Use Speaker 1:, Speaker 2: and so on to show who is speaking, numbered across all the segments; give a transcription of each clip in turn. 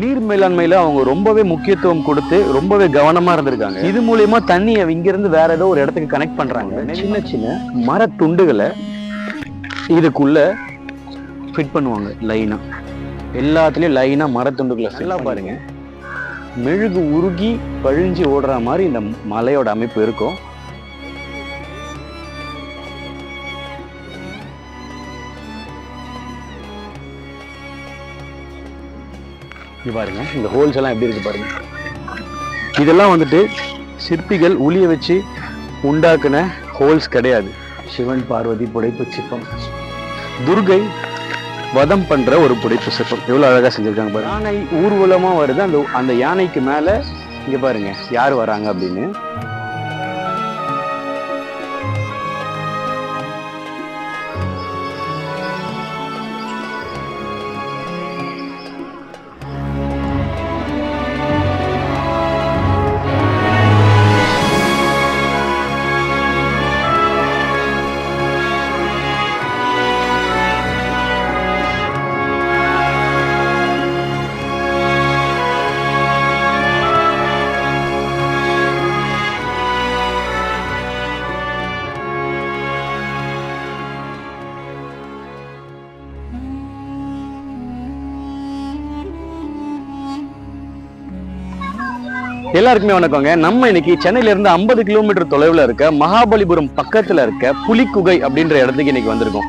Speaker 1: நீர் மேலாண்மையில அவங்க ரொம்பவே முக்கியத்துவம் கொடுத்து ரொம்பவே கவனமா இருந்திருக்காங்க. இது மூலியமா தண்ணியை இங்க இருந்து வேற ஏதோ ஒரு இடத்துக்கு கனெக்ட் பண்றாங்க. சின்ன சின்ன மர துண்டுகளை இதுக்குள்ள ஃபிட் பண்ணுவாங்க லைனா எல்லாத்துலயும் லைனா மரத்துண்டுகளை நல்லா பாருங்க. மெழுகு உருகி பழிஞ்சு ஓடுற மாதிரி இந்த மலையோட அமைப்பு இருக்கும். இது பாருங்க இந்த ஹோல்ஸ் எல்லாம் எப்படி இருக்கு பாருங்க. இதெல்லாம் வந்துட்டு சிற்பிகள் உளிய வச்சு உண்டாக்குன ஹோல்ஸ் கிடையாது. சிவன் பார்வதி புடைப்பு சிற்பம். துர்கை வதம் பண்ற ஒரு புடைப்பு சிற்பம். எவ்வளவு அழகா செஞ்சிருக்காங்க பாருங்க. யானை ஊர்வலமா வருது. அந்த அந்த யானைக்கு மேல இங்க பாருங்க யார் வராங்க அப்படின்னு. எல்லாருக்குமே வணக்கங்க. நம்ம இன்னைக்கு சென்னையில இருந்து ஐம்பது கிலோமீட்டர் தொலைவில் இருக்க மகாபலிபுரம் பக்கத்துல இருக்க புலிக்குகை அப்படின்ற இடத்துக்கு இன்னைக்கு வந்திருக்கோம்.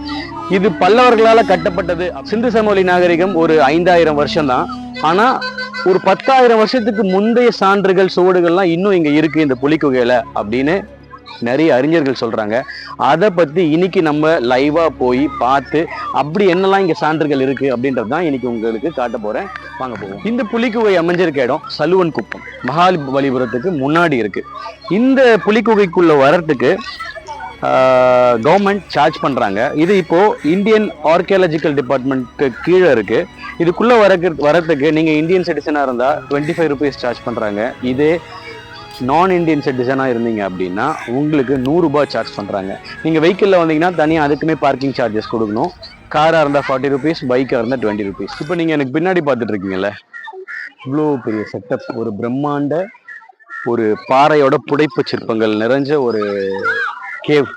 Speaker 1: இது பல்லவர்களால கட்டப்பட்டது சிந்து சமவெளி நாகரிகம் ஒரு ஐந்தாயிரம் வருஷம் தான் ஆனா ஒரு பத்தாயிரம் வருஷத்துக்கு முந்தைய சான்றுகள் சுவடுகள்லாம் இன்னும் இங்க இருக்கு இந்த புலிக்குகையில அப்படின்னு நிறைய அறிஞர்கள் சொல்றாங்க. அதை பத்தி இன்னைக்கு நம்ம லைவாக போய் பார்த்து அப்படி என்னெல்லாம் இங்க சான்றுகள் இருக்கு அப்படின்றது தான் இன்னைக்கு உங்களுக்கு காட்ட போகிறேன் வாங்க போவோம். இந்த புலிக்குகை அமைஞ்சிருக்க இடம் சலுவன் குப்பம். மகாபலிபுரத்துக்கு முன்னாடி இருக்கு. இந்த புலிக்குகைக்குள்ளே வர்றதுக்கு கவர்மெண்ட் சார்ஜ் பண்றாங்க. இது இப்போ இந்தியன் ஆர்கியாலஜிக்கல் டிபார்ட்மெண்ட்டு கீழே இருக்கு. இதுக்குள்ள வரக்கு வரத்துக்கு நீங்க இந்தியன் சிட்டிசனா இருந்தா டுவெண்ட்டி ஃபைவ் ருபீஸ் சார்ஜ் பண்றாங்க. இதே நான் இந்தியன் சிட்டிசனாக இருந்தீங்க அப்படின்னா உங்களுக்கு நூறுரூபா சார்ஜ் பண்ணுறாங்க நீங்கள் வெஹிக்கிளில் வந்தீங்கன்னா தனியாக அதுக்குமே பார்க்கிங் சார்ஜஸ் கொடுக்கணும். காராக இருந்தால் ஃபார்ட்டி ருபீஸ் பைக்காக இருந்தால் டுவெண்ட்டி ருபீஸ் இப்போ நீங்கள் எனக்கு பின்னாடி பார்த்துட்டு இருக்கீங்கல்ல இவ்வளோ பெரிய செட்டப் ஒரு பிரம்மாண்ட ஒரு பாறையோட புடைப்பு சிற்பங்கள் நிறைஞ்ச ஒரு கேவ்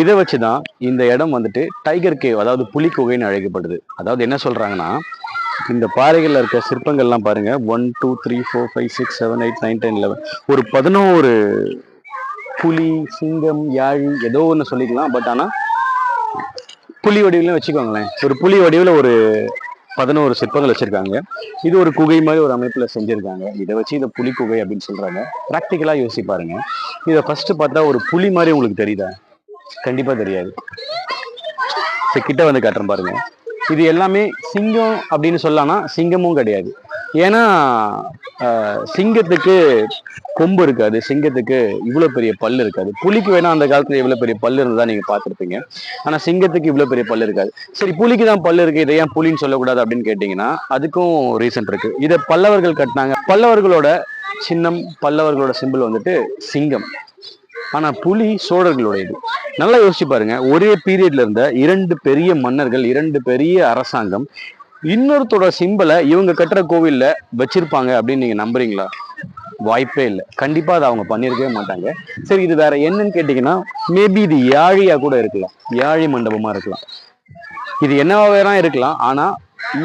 Speaker 1: இதை வச்சு தான் இந்த இடம் வந்துட்டு டைகர் கேவ் அதாவது புலி குகைன்னு அழைக்கப்படுது. அதாவது என்ன சொல்கிறாங்கன்னா இந்த பாறைகளில் இருக்க சிற்பங்கள்லாம் பாருங்க. One two three four five six seven eight nine ten eleven ஒரு பதினோரு புலி சிங்கம் யாழி ஏதோ ஒன்று சொல்லிக்கலாம். பட் ஆனால் புலி வடிவிலும் வச்சுக்கோங்களேன். ஒரு புலி வடிவில் ஒரு பதினோரு சிற்பங்கள் வச்சுருக்காங்க. இது ஒரு குகை மாதிரி ஒரு அமைப்பில் செஞ்சுருக்காங்க. இதை வச்சு இதை புலி குகை அப்படின்னு சொல்கிறாங்க ப்ராக்டிக்கலாக யோசிப்பாருங்க இதை ஃபஸ்ட்டு பார்த்தா ஒரு புலி மாதிரி உங்களுக்கு தெரியுதா? கண்டிப்பாக தெரியாது. கிட்ட வந்து காட்டுறேன் பாருங்க. இது எல்லாமே சிங்கம் அப்படின்னு சொல்லலாம்னா சிங்கமும் கிடையாது. ஏன்னா சிங்கத்துக்கு கொம்பு இருக்காது. சிங்கத்துக்கு இவ்வளோ பெரிய பல் இருக்காது. புலிக்கு வேணா அந்த காலத்தில் இவ்வளோ பெரிய பல்லு இருந்ததா நீங்க பார்த்துருப்பீங்க ஆனால் சிங்கத்துக்கு இவ்வளோ பெரிய பல் இருக்காது. சரி புலிக்கு தான் பல்லு இருக்கு. இதை ஏன் புலின்னு சொல்லக்கூடாது அப்படின்னு கேட்டீங்கன்னா அதுக்கும் ரீசன் இருக்கு. இதை பல்லவர்கள் கட்டினாங்க. பல்லவர்களோட சின்னம் பல்லவர்களோட சிம்பிள் வந்துட்டு சிங்கம். ஆனால் புலி சோழர்களுடைய இது நல்லா யோசிச்சு பாருங்க. ஒரே பீரியட்ல இருந்த இரண்டு பெரிய மன்னர்கள் இரண்டு பெரிய அரசாங்கம் இன்னொருத்தோட சிம்பிளை இவங்க கட்டுற கோவில்ல வச்சிருப்பாங்க அப்படின்னு நீங்க நம்புறீங்களா? வாய்ப்பே இல்லை. கண்டிப்பா அதை அவங்க பண்ணியிருக்கவே மாட்டாங்க. சரி இது வேற என்னன்னு கேட்டீங்கன்னா மேபி இது யாழியா கூட இருக்கலாம். யாழி மண்டபமா இருக்கலாம். இது என்னவா வேணா இருக்கலாம். ஆனா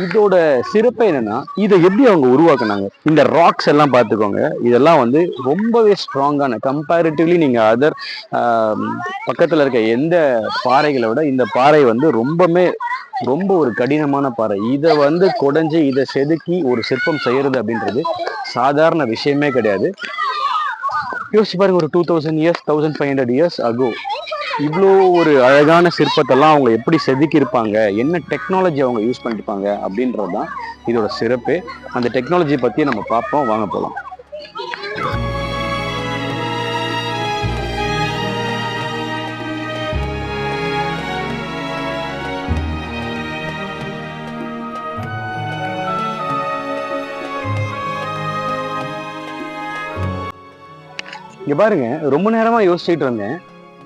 Speaker 1: இதோட சிறப்பு என்னன்னா இதை எப்படி அவங்க உருவாக்குனாங்க? இந்த ராக்ஸ் எல்லாம் பார்த்துக்கோங்க. இதெல்லாம் வந்து ரொம்பவே ஸ்ட்ராங்கான கம்பேரிட்டிவ்லி நீங்க அதர் பக்கத்துல இருக்க எந்த பாறைகளை விட இந்த பாறை வந்து ரொம்பவே ரொம்ப ஒரு கடினமான பாறை. இதை வந்து குடைஞ்சு இதை செதுக்கி ஒரு சிற்பம் செய்யறது அப்படின்றது சாதாரண விஷயமே கிடையாது. யோசிச்சு பாருங்க ஒரு two thousand years thousand five hundred years ago இவ்வளோ ஒரு அழகான சிற்பத்தெல்லாம் அவங்க எப்படி செதுக்கியிருப்பாங்க? என்ன டெக்னாலஜி அவங்க யூஸ் பண்ணிருப்பாங்க அப்படின்றது தான் இதோட சிறப்பு. அந்த டெக்னாலஜி பற்றி நம்ம பார்ப்போம். வாங்க போகலாம் இங்கே பாருங்க ரொம்ப நேரமாக யோசிச்சுட்டு இருந்தேன்.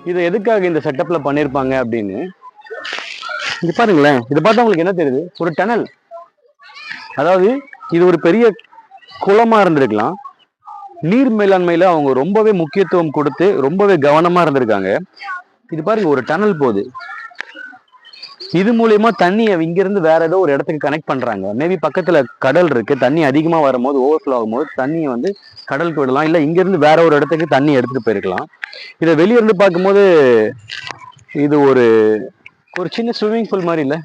Speaker 1: இதை எதுக்காக இந்த செட்டப்ல பண்ணியிருப்பாங்க அப்படின்னு? இது பாருங்களேன். இதை பார்த்தா உங்களுக்கு என்ன தெரியுது? ஒரு டனல் அதாவது இது ஒரு பெரிய குளமா இருந்திருக்கலாம். நீர் மேலாண்மையில அவங்க ரொம்பவே முக்கியத்துவம் கொடுத்து ரொம்பவே கவனமா இருந்திருக்காங்க. இது பாருங்க ஒரு டனல் போகுது. இது மூலியமா தண்ணியை இங்கிருந்து வேற ஏதோ ஒரு இடத்துக்கு கனெக்ட் பண்றாங்க. மேபி பக்கத்துல கடல் இருக்கு தண்ணி அதிகமா வரும்போது ஓவர்ஃப்ளோ ஆகும்போது தண்ணியை வந்து கடலுக்கு விடலாம் இல்ல இங்கிருந்து வேற ஒரு இடத்துக்கு தண்ணி எடுத்துட்டு போயிருக்கலாம். இதை வெளியிருந்து பார்க்கும்போது இது ஒரு ஒரு சின்ன ஸ்விம்மிங் பூல் மாதிரி இல்ல?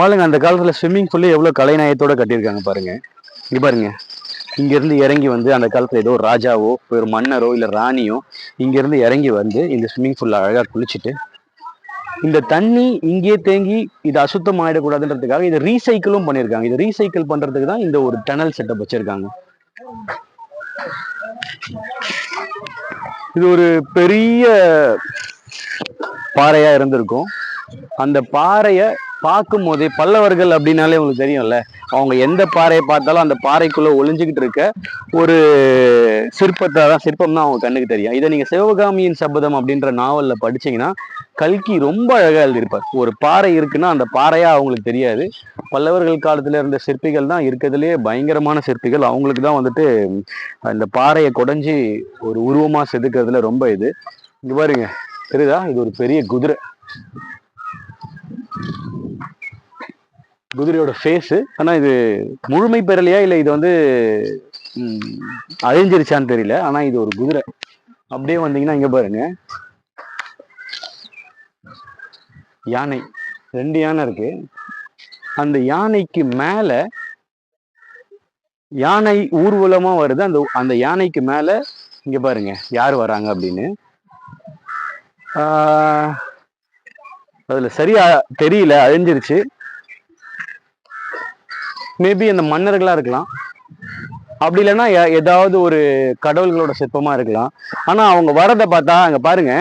Speaker 1: பாருங்க அந்த காலத்துல ஸ்விம்மிங் பூல்ல எவ்வளவு கலைநாயத்தோட கட்டியிருக்காங்க பாருங்க. இங்க பாருங்க. இங்கேருந்து இறங்கி வந்து அந்த காலத்தில் ஏதோ ஒரு ராஜாவோ ஒரு மன்னரோ இல்லை ராணியோ இங்கேருந்து இறங்கி வந்து இந்த ஸ்விம்மிங் ஃபுல்லாக அழகாக குளிச்சுட்டு இந்த தண்ணி இங்கேயே தேங்கி இது அசுத்தம் ஆயிடக்கூடாதுன்றதுக்காக இதை ரீசைக்கிளும் பண்ணியிருக்காங்க இதை ரீசைக்கிள் பண்ணுறதுக்கு தான் இந்த ஒரு டனல் செட்டப் வச்சுருக்காங்க. இது ஒரு பெரிய பாறையாக இருந்திருக்கும். அந்த பாறையை பார்க்கும்போதே பல்லவர்கள் அப்படின்னாலே உங்களுக்கு தெரியும்ல. அவங்க எந்த பாறையை பார்த்தாலும் அந்த பாறைக்குள்ளே ஒளிஞ்சுக்கிட்டு இருக்க ஒரு சிற்பத்தை தான் சிற்பம் தான் அவங்க கண்ணுக்கு தெரியும். இதை நீங்கள் சிவகாமியின் சபதம் அப்படின்ற நாவலில் படிச்சீங்கன்னா கல்கி ரொம்ப அழகாக எழுதியிருப்பார். ஒரு பாறை இருக்குன்னா அந்த பாறையாக அவங்களுக்கு தெரியாது. பல்லவர்கள் காலத்தில் இருந்த சிற்பிகள் தான் இருக்கிறதுலேயே பயங்கரமான சிற்பிகள். அவங்களுக்கு தான் வந்துட்டு அந்த பாறையை குடஞ்சி ஒரு உருவமாக செதுக்கிறதுல ரொம்ப இது. இங்கே பாருங்க தெரியுதா? இது ஒரு பெரிய குதிரை. குதிரையோட ஃபேஸு ஆனால் இது முழுமை பெறலையா? இல்லை இது வந்து அழிஞ்சிருச்சான்னு தெரியல. ஆனா இது ஒரு குதிரை. அப்படியே வந்தீங்கன்னா இங்கே பாருங்க. யானை. ரெண்டு யானை இருக்கு. அந்த யானைக்கு மேல யானை ஊர்வலமாக வருது. அந்த அந்த யானைக்கு மேலே இங்கே பாருங்க யார் வராங்க அப்படின்னு. ஆஹ், அதுல சரியா தெரியல அழிஞ்சிருச்சு. மேபி அந்த மன்னர்களா இருக்கலாம். அப்படி இல்லைன்னா ஏதாவது ஒரு கடவுள்களோட சிற்பமா இருக்கலாம். ஆனா அவங்க வரதை பார்த்தா அங்க பாருங்க.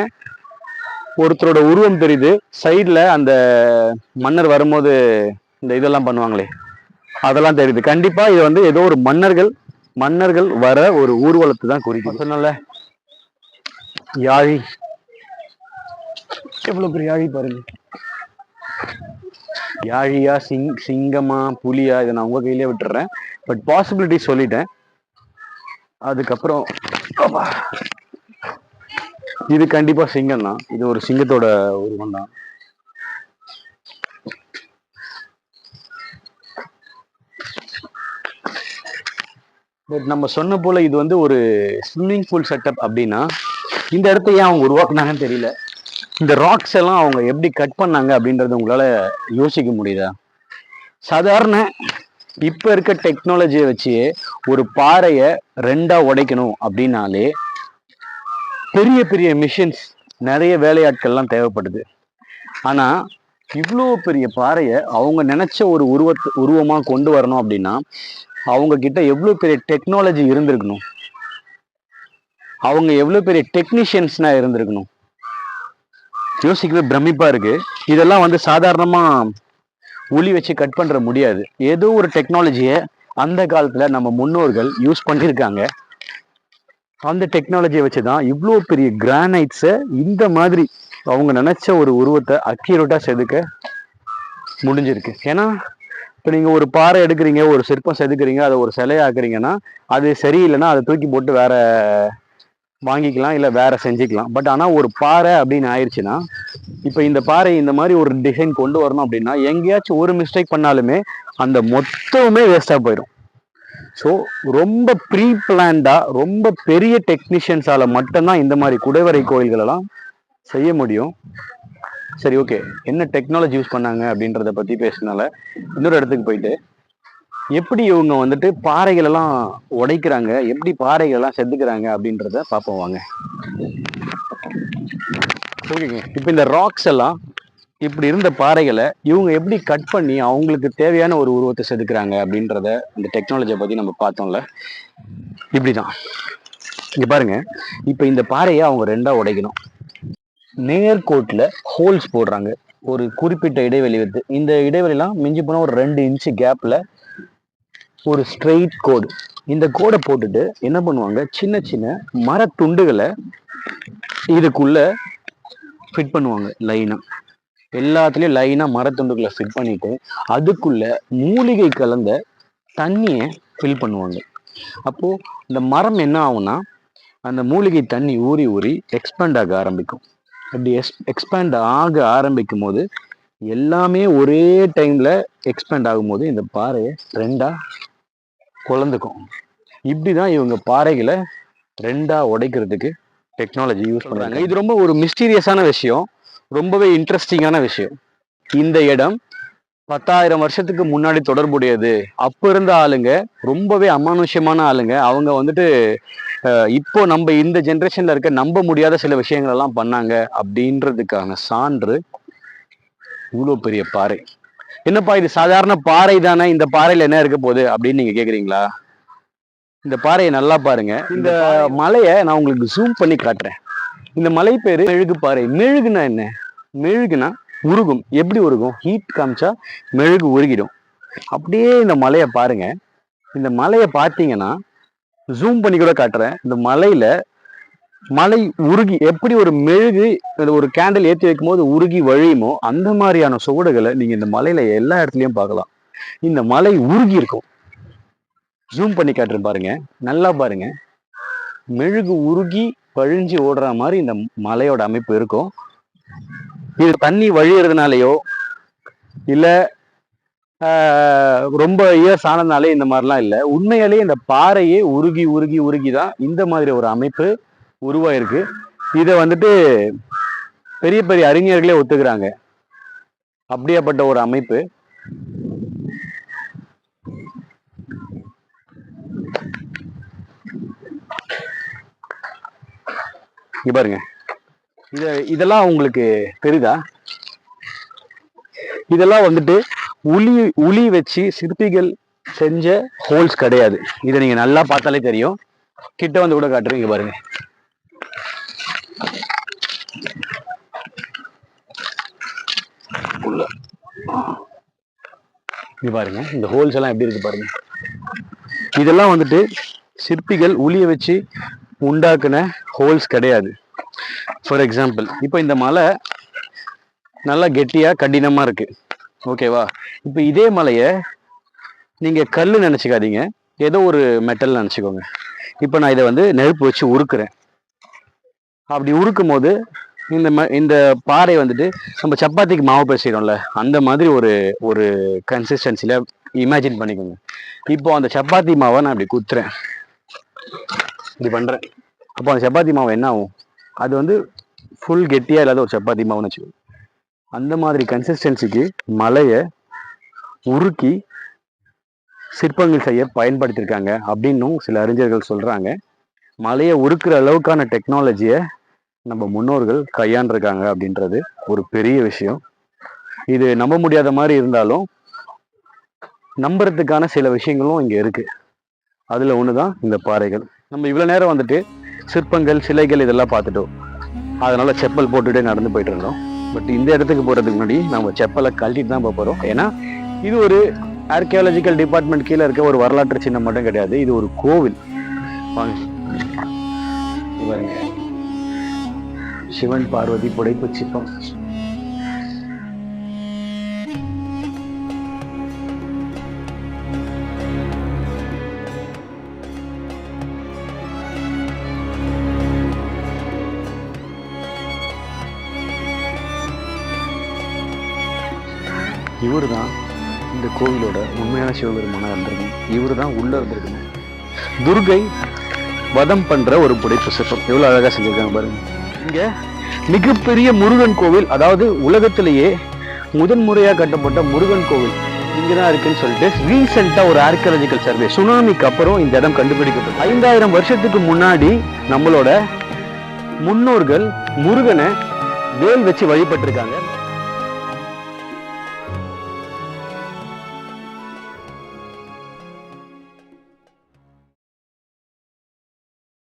Speaker 1: ஒருத்தரோட உருவம் தெரியுது. சைடுல அந்த மன்னர் வரும்போது இந்த இதெல்லாம் பண்ணுவாங்களே. அதெல்லாம் தெரியுது. கண்டிப்பா இது வந்து ஏதோ ஒரு மன்னர்கள் மன்னர்கள் வர ஒரு ஊர்வலத்தை தான் குறிக்கும் சொன்னல யாழி எவ்வளவு பெரிய யாழி பாருங்க. யாழியா சிங் சிங்கமா புலியா இதை நான் உங்க கையிலே விட்டுறேன். பட் பாசிபிலிட்டி சொல்லிட்டேன். அதுக்கப்புறம் இது கண்டிப்பா சிங்கம் தான். இது ஒரு சிங்கத்தோட உருவம் தான். பட் நம்ம சொன்ன போல இது வந்து ஒரு ஸ்விம்மிங் பூல் செட்டப் அப்படின்னா இந்த இடத்த ஏன் அவங்க உருவாக்குனாங்கன்னு தெரியல. இந்த ராக்ஸ் எல்லாம் அவங்க எப்படி கட் பண்ணாங்க அப்படின்றது உங்களால் யோசிக்க முடியுதா? சாதாரண இப்போ இருக்க டெக்னாலஜியை வச்சு ஒரு பாறையை ரெண்டாக உடைக்கணும் அப்படின்னாலே பெரிய பெரிய மிஷின்ஸ் நிறைய வேலையாட்கள்லாம் தேவைப்படுது. ஆனால் இவ்வளோ பெரிய பாறையை அவங்க நினச்ச ஒரு உருவத்து உருவமாக கொண்டு வரணும் அப்படின்னா அவங்க கிட்ட எவ்வளோ பெரிய டெக்னாலஜி இருந்திருக்கணும்? அவங்க எவ்வளோ பெரிய டெக்னீஷியன்ஸ்னா இருந்திருக்கணும்? யோசிக்கவே பிரமிப்பாக இருக்குது இதெல்லாம் வந்து சாதாரணமாக உளி வச்சு கட் பண்ணுற முடியாது. ஏதோ ஒரு டெக்னாலஜியை அந்த காலத்தில் நம்ம முன்னோர்கள் யூஸ் பண்ணியிருக்காங்க. அந்த டெக்னாலஜியை வச்சு தான் இவ்வளோ பெரிய கிரானைட்ஸை இந்த மாதிரி அவங்க நினச்ச ஒரு உருவத்தை அக்யூரேட்டாக செதுக்க முடிஞ்சிருக்கு. ஏன்னா இப்போ நீங்கள் ஒரு பாறை எடுக்கிறீங்க ஒரு சிற்பம் செதுக்குறீங்க அதை ஒரு சிலையாக்குறீங்கன்னா அது சரியில்லைன்னா அதை தூக்கி போட்டு வேற வாங்கிக்கலாம் இல்லை வேற செஞ்சுக்கலாம். பட் ஆனால் ஒரு பாறை அப்படின்னு ஆயிடுச்சுன்னா இப்போ இந்த பாறை இந்த மாதிரி ஒரு டிசைன் கொண்டு வரணும் அப்படின்னா எங்கேயாச்சும் ஒரு மிஸ்டேக் பண்ணாலுமே அந்த மொத்தமே வேஸ்டாக போயிடும் ஸோ ரொம்ப ப்ரீ பிளான்டாக ரொம்ப பெரிய டெக்னீஷியன்ஸால் மட்டும்தான் இந்த மாதிரி குடைவரை கோயில்களெல்லாம் செய்ய முடியும். சரி ஓகே என்ன டெக்னாலஜி யூஸ் பண்ணாங்க அப்படின்றத பற்றி பேசினால இன்னொரு இடத்துக்கு போயிட்டு எப்படி இவங்க வந்துட்டு பாறைகள் எல்லாம் உடைக்கிறாங்க? எப்படி பாறைகள் எல்லாம் செதுக்கிறாங்க அப்படின்றத பார்ப்போம் வாங்க. ஓகேங்க இப்போ இந்த ராக்ஸ் எல்லாம் இப்படி இருந்த பாறைகளை இவங்க எப்படி கட் பண்ணி அவங்களுக்கு தேவையான ஒரு உருவத்தை செதுக்குறாங்க அப்படின்றத இந்த டெக்னாலஜியை பற்றி நம்ம பார்த்தோம்ல. இப்படி தான் இங்கே பாருங்க. இப்போ இந்த பாறையை அவங்க ரெண்டாக உடைக்கணும். நேர்கோட்டில் ஹோல்ஸ் போடுறாங்க. ஒரு குறிப்பிட்ட இடைவெளி வந்து இந்த இடைவெளிலாம் மிஞ்சி போனால் ஒரு ரெண்டு இன்ச்சு கேப்பில் ஒரு ஸ்ட்ரெயிட் கோடு இந்த கோடை போட்டுட்டு என்ன பண்ணுவாங்க? சின்ன சின்ன மரத்துண்டுகளை இதுக்குள்ள ஃபிட் பண்ணுவாங்க லைனா எல்லாத்துலேயும் லைனா மரத்துண்டுகளை ஃபிட் பண்ணிட்டு அதுக்குள்ள மூலிகை கலந்த தண்ணியை ஃபில் பண்ணுவாங்க. அப்போ இந்த மரம் என்ன ஆகும்னா அந்த மூலிகை தண்ணி ஊறி ஊறி எக்ஸ்பேண்ட் ஆக ஆரம்பிக்கும். அப்படி எக்ஸ் எக்ஸ்பேண்ட் ஆக ஆரம்பிக்கும் போது எல்லாமே ஒரே டைம்ல எக்ஸ்பேண்ட் ஆகும்போது இந்த பாறையை ரெண்டா குழந்துக்கும். இப்படிதான் இவங்க பாறைகளை ரெண்டா உடைக்கிறதுக்கு டெக்னாலஜி யூஸ் பண்றாங்க. இது ரொம்ப ஒரு மிஸ்டீரியஸான விஷயம். ரொம்பவே இன்ட்ரெஸ்டிங்கான விஷயம். இந்த இடம் பத்தாயிரம் வருஷத்துக்கு முன்னாடி தொடர்புடையது. அப்ப இருந்த ஆளுங்க ரொம்பவே அமானுஷ்யமான ஆளுங்க. அவங்க வந்துட்டு இப்போ நம்ம இந்த ஜென்ரேஷன்ல இருக்க நம்ப முடியாத சில விஷயங்கள் எல்லாம் பண்ணாங்க அப்படின்றதுக்கான சான்று இவ்வளோ பெரிய பாறை. என்னப்பா இது சாதாரண பாறை தானே? இந்த பாறையில என்ன இருக்க போகுது அப்படின்னு நீங்க கேக்குறீங்களா? இந்த பாறையை நல்லா பாருங்க. இந்த மலையை நான் உங்களுக்கு ஜூம் பண்ணி காட்டுறேன். இந்த மலை பேரு மெழுகு பாறை. மெழுகுனா என்ன? மெழுகுனா உருகும். எப்படி உருகும்? ஹீட் காமிச்சா மெழுகு உருகிடும். அப்படியே இந்த மலையை பாருங்க. இந்த மலையை பார்த்தீங்கன்னா ஜூம் பண்ணி கூட காட்டுறேன். இந்த மலையில மலை உருகி எப்படி ஒரு மெழுகு ஒரு கேண்டில் ஏற்றி வைக்கும் போது உருகி வழியுமோ அந்த மாதிரியான சுவடுகளை நீங்க இந்த மலையில எல்லா இடத்துலயும் பார்க்கலாம். இந்த மலை உருகி இருக்கும். ஜூம் பண்ணி காட்டுறேன் பாருங்க. நல்லா பாருங்க. மெழுகு உருகி வழிஞ்சு ஓடுற மாதிரி இந்த மலையோட அமைப்பு இருக்கும். இது தண்ணி வழியறதுனாலயோ இல்ல ரொம்ப இயர்ஸ் ஆனதுனாலே இந்த மாதிரிலாம் இல்லை. உண்மையிலேயே இந்த பாறையே உருகி உருகி உருகி தான் இந்த மாதிரி ஒரு அமைப்பு. உருவாயிருக்கு. இதை வந்துட்டு பெரிய பெரிய அறிஞர்களே ஒத்துக்கிறாங்க. அப்படியாப்பட்ட ஒரு அமைப்பு. இங்க பாருங்க. இத இதெல்லாம் உங்களுக்கு தெரியுதா இதெல்லாம் வந்துட்டு உளி உளி வச்சு சிற்பிகள் செஞ்ச ஹோல்ஸ் கிடையாது. இதை நீங்க நல்லா பார்த்தாலே தெரியும். கிட்ட வந்து கூட காட்டுறீங்க பாருங்க. இது பாருங்க. இந்த ஹோல்ஸ் எல்லாம் எப்படி இருக்கு பாருங்க. இதெல்லாம் வந்துட்டு சிற்பிகள் உளிய வச்சு உண்டாக்குன ஹோல்ஸ் கிடையாது. ஃபார் எக்ஸாம்பிள் இப்போ இந்த மலை நல்லா கெட்டியாக கடினமாக இருக்கு. ஓகேவா இப்போ இதே மலையை நீங்கள் கல் நினச்சிக்காதீங்க. ஏதோ ஒரு மெட்டல் நினச்சிக்கோங்க. இப்போ நான் இதை வந்து நெருப்பு வச்சு உருக்குறேன். அப்படி உருக்கும் போது இந்த ம இந்த பாறை வந்துட்டு நம்ம சப்பாத்திக்கு மாவு பேசிடும்ல அந்த மாதிரி ஒரு ஒரு கன்சிஸ்டன்சியில் இமேஜின் பண்ணிக்கோங்க. இப்போ அந்த சப்பாத்தி மாவை நான் இப்படி குத்துறேன். இப்படி பண்ணுறேன் அப்போ அந்த சப்பாத்தி மாவு என்ன ஆகும்? அது வந்து ஃபுல் கெட்டியாக இல்லாத ஒரு சப்பாத்தி மாவுன்னு வச்சுக்கோங்க. அந்த மாதிரி கன்சிஸ்டன்சிக்கு மலையை உருக்கி சிற்பங்கள் செய்ய பயன்படுத்தியிருக்காங்க அப்படின்னும் சில அறிஞர்கள் சொல்கிறாங்க மலையை உருக்குற அளவுக்கான டெக்னாலஜியை நம்ம முன்னோர்கள் கையாண்டிருக்காங்க அப்படின்றது ஒரு பெரிய விஷயம். இது நம்ப முடியாத மாதிரி இருந்தாலும் நம்புறதுக்கான சில விஷயங்களும் இங்க இருக்கு. ஒன்று தான் இந்த பாறைகள். நம்ம இவ்வளோ நேரம் வந்துட்டு சிற்பங்கள் சிலைகள் இதெல்லாம் பார்த்துட்டோம். அதனால செப்பல் போட்டுட்டு நடந்து போயிட்டு இருந்தோம். பட் இந்த இடத்துக்கு போகிறதுக்கு முன்னாடி நம்ம செப்பலை கழட்டிட்டு தான் போக போகிறோம் ஏன்னா இது ஒரு ஆர்கியாலஜிக்கல் டிபார்ட்மெண்ட் கீழே இருக்க ஒரு வரலாற்று சின்னம் மட்டும் கிடையாது. இது ஒரு கோவில். வாங்க. பாருங்க. சிவன் பார்வதி புடைப்பு சிற்பம். இவர் தான் இந்த கோவிலோட உண்மையான சிவபெருமானா இருந்திருக்கணும் இவர் தான் உள்ள இருந்திருக்கணும் துர்கை வதம் பண்ற ஒரு புடைப்பு சிற்பம். எவ்வளவு அழகா செஞ்சிருக்காங்க பாருங்க. இங்க மிகப்பெரிய முருகன் கோவில் அதாவது உலகத்திலேயே முதன்முறையாக கட்டப்பட்ட முருகன் கோவில் இங்கதான் இருக்குன்னு சொல்லிட்டு ரீசெண்டா ஒரு ஆர்கியாலஜிக்கல் சர்வே சுனாமிக்கு அப்புறம் இந்த இடம் கண்டுபிடிக்கப்பட்டது. ஐந்தாயிரம் வருஷத்துக்கு முன்னாடி நம்மளோட முன்னோர்கள் முருகனை வேல் வச்சு வழிபட்டிருக்காங்க.